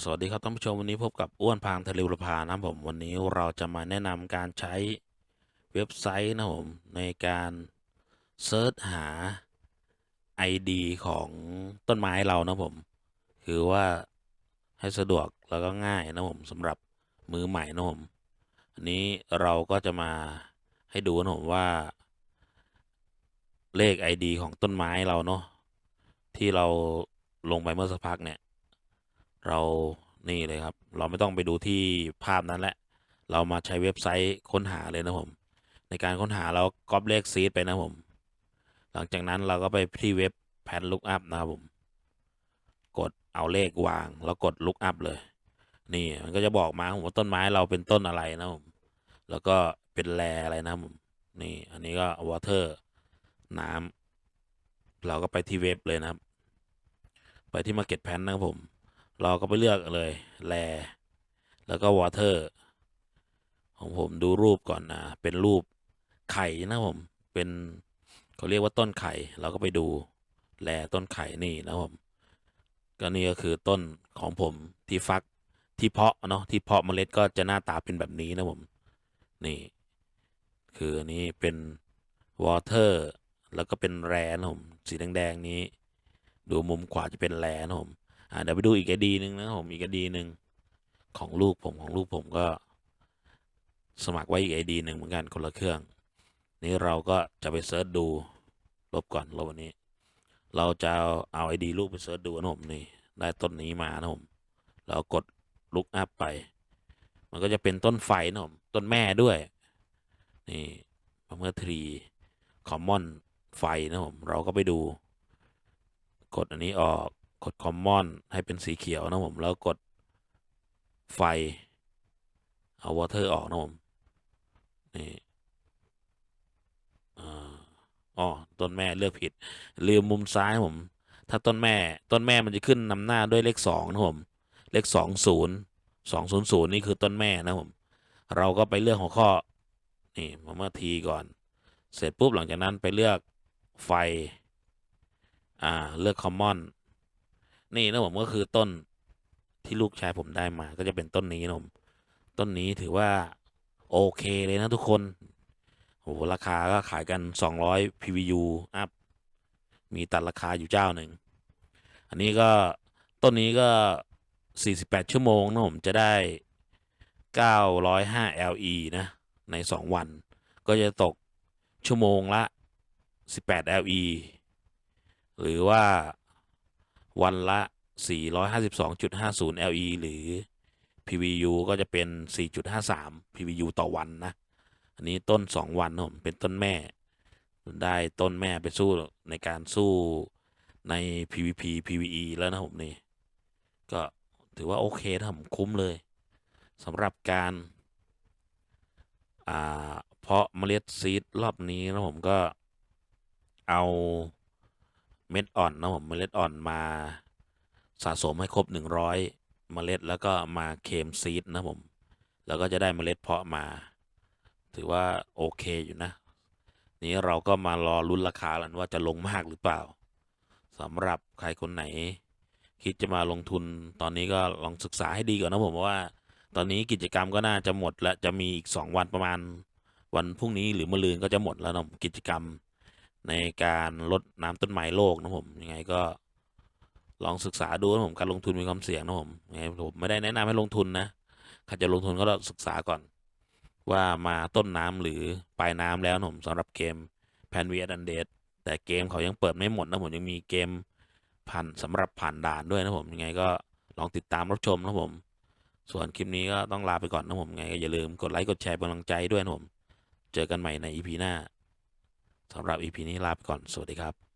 สวัสดีครับท่านผู้ชมวันนี้พบกับอ้วนพางทะเลบุรพานะครับผมวันนี้เราจะมาแนะนำการใช้เว็บไซต์นะครับผมในการเซิร์ชหา ID ของต้นไม้เรานะครับผม คือว่าให้สะดวกแล้วก็ง่ายนะครับผมสำหรับมือใหม่นะครับผมอันนี้เราก็จะมาให้ดูนะครับผมว่า เลข ID ของต้นไม้เราเนาะที่เราลงไปเมื่อสักพักเนี่ย เรานี่เลยครับ เราไม่ต้องไปดูที่ภาพนั้นแหละ เรามาใช้เว็บไซต์ค้นหาเลยนะผม ในการค้นหาเราก๊อปเลขซีดไปนะผม หลังจากนั้นเราก็ไปที่เว็บแพนลุกอัพนะครับผม กดเอาเลขวาง แล้วกดลุกอัพเลย นี่มันก็จะบอกมาผมว่าต้นไม้เราเป็นต้นอะไรนะผม แล้วก็เป็นแรอะไรนะผม นี่อันนี้ก็วอเตอร์น้ำเราก็ไปที่เว็บเลยนะครับ ไปที่ Market p a n นะครับผม เราก็ไปเลือกเลยแลแล้วก็วอเตอร์ของผมดูรูปก่อนนะเป็นรูปไข่นะผมเป็นเขาเรียกว่าต้นไข่เราก็ไปดูแลต้นไข่นี่นะผมก็นี่ก็คือต้นของผมที่ฟักที่เพาะเนาะที่เพาะเมล็ดก็จะหน้าตาเป็นแบบนี้นะผมนี่ คืออันนี้เป็นวอเตอร์แล้วก็เป็นแรนะผมสีแดงๆนี้ ดูมุมขวาจะเป็นแรนะผม เดี๋ยวไปดูอีกไอดีหนึ่งนะครับผมอีกไอดีหนึ่งของลูกผมของลูกผมก็ สมัครไว้อีกไอดีหนึ่งเหมือนกันคนละเครื่อง นี่เราก็จะไปเซิร์ชดูลบก่อนลบวันนี้ เราจะเอาไอดีลูกไปเซิร์ชดูนะผมนี่ได้ต้นนี้มานะผมเรากดลุกอัพไป มันก็จะเป็นต้นไฟนะผมต้นแม่ด้วย นี่เมื่อทรีคอมมอนไฟนะผมเราก็ไปดู กดอันนี้ออก กด Common ให้เป็นสีเขียวนะผม แล้วกดไฟ เอา Water ออกนะผม นี่อาอ๋อต้นแม่เลือกผิด ลืมมุมซ้ายผม ถ้าต้นแม่ต้นแม่มันจะขึ้นนำหน้าด้วยเลขสองนะผม เลขสองศูนย์สองศูนย์ศูนย์นี่คือต้นแม่นะผม เราก็ไปเลือกหัวข้อ นี่มาเมื่อทีก่อน เสร็จปุ๊บหลังจากนั้นไปเลือกไฟ อ่า เลือก Common นี่ นี่นะผมก็คือต้นที่ลูกชายผมได้มา ก็จะเป็นต้นนี้นะผมต้นนี้ถือว่าโอเคเลยนะทุกคนโหราคาก็ขายกัน 200 PVU อัพมีตัดราคาอยู่เจ้าหนึ่ง อันนี้ก็ต้นนี้ก็ 48 ชั่วโมงนะผมจะได้ 905 LE นะ ใน 2 วัน ก็จะตกชั่วโมงละ 18 LE หรือว่า วันละ 452.50 LE หรือ PVU ก็จะเป็น 4.53 PVU ต่อวันนะ อันนี้ต้น 2 วันนะผมเป็นต้นแม่ ได้ต้นแม่ไปสู้ในการสู้ใน PVP PVE แล้วนะผมนี่ ก็ถือว่าโอเคนะผมคุ้มเลยสำหรับการเพาะเมล็ดซีดรอบนี้นะผมก็เอา เม็ดอ่อนนะผมเมล็ดอ่อนมาสะสมให้ครบ 100 เมล็ดแล้วก็มาเคมซีดนะผม แล้วก็จะได้เมล็ดเพาะมา ถือว่าโอเคอยู่นะ นี้เราก็มารอลุ้นราคากันว่าจะลงมากหรือเปล่าสำหรับใครคนไหน คิดจะมาลงทุนตอนนี้ก็ลองศึกษาให้ดีก่อนนะผมว่า ตอนนี้กิจกรรมก็น่าจะหมดและจะมีอีก 2 วันประมาณ วันพรุ่งนี้หรือมะรืนก็จะหมดแล้วนะกิจกรรม ในการลดน้ำต้นไม้โลกนะผมยังไงก็ลองศึกษาดูนะผมการลงทุนมีความเสี่ยงนะผมยังไงผมไม่ได้แนะนำให้ลงทุนนะใครจะลงทุนก็ต้องศึกษาก่อน ว่ามาต้นน้ำหรือปลายน้ำแล้วนะผมสำหรับเกมแพนวีอันเดดแต่เกมเขายังเปิดไม่หมดนะผมยังมีเกมผ่านสำหรับผ่านด่านด้วยนะผมยังไงก็ลองติดตามรับชมนะผม ส่วนคลิปนี้ก็ต้องลาไปก่อนนะผมไงก็อย่าลืมกดไลค์กดแชร์เป็นกำลังใจด้วยนะผม เจอกันใหม่ใน EP หน้า สำหรับ EP นี้ลาไปก่อน สวัสดีครับ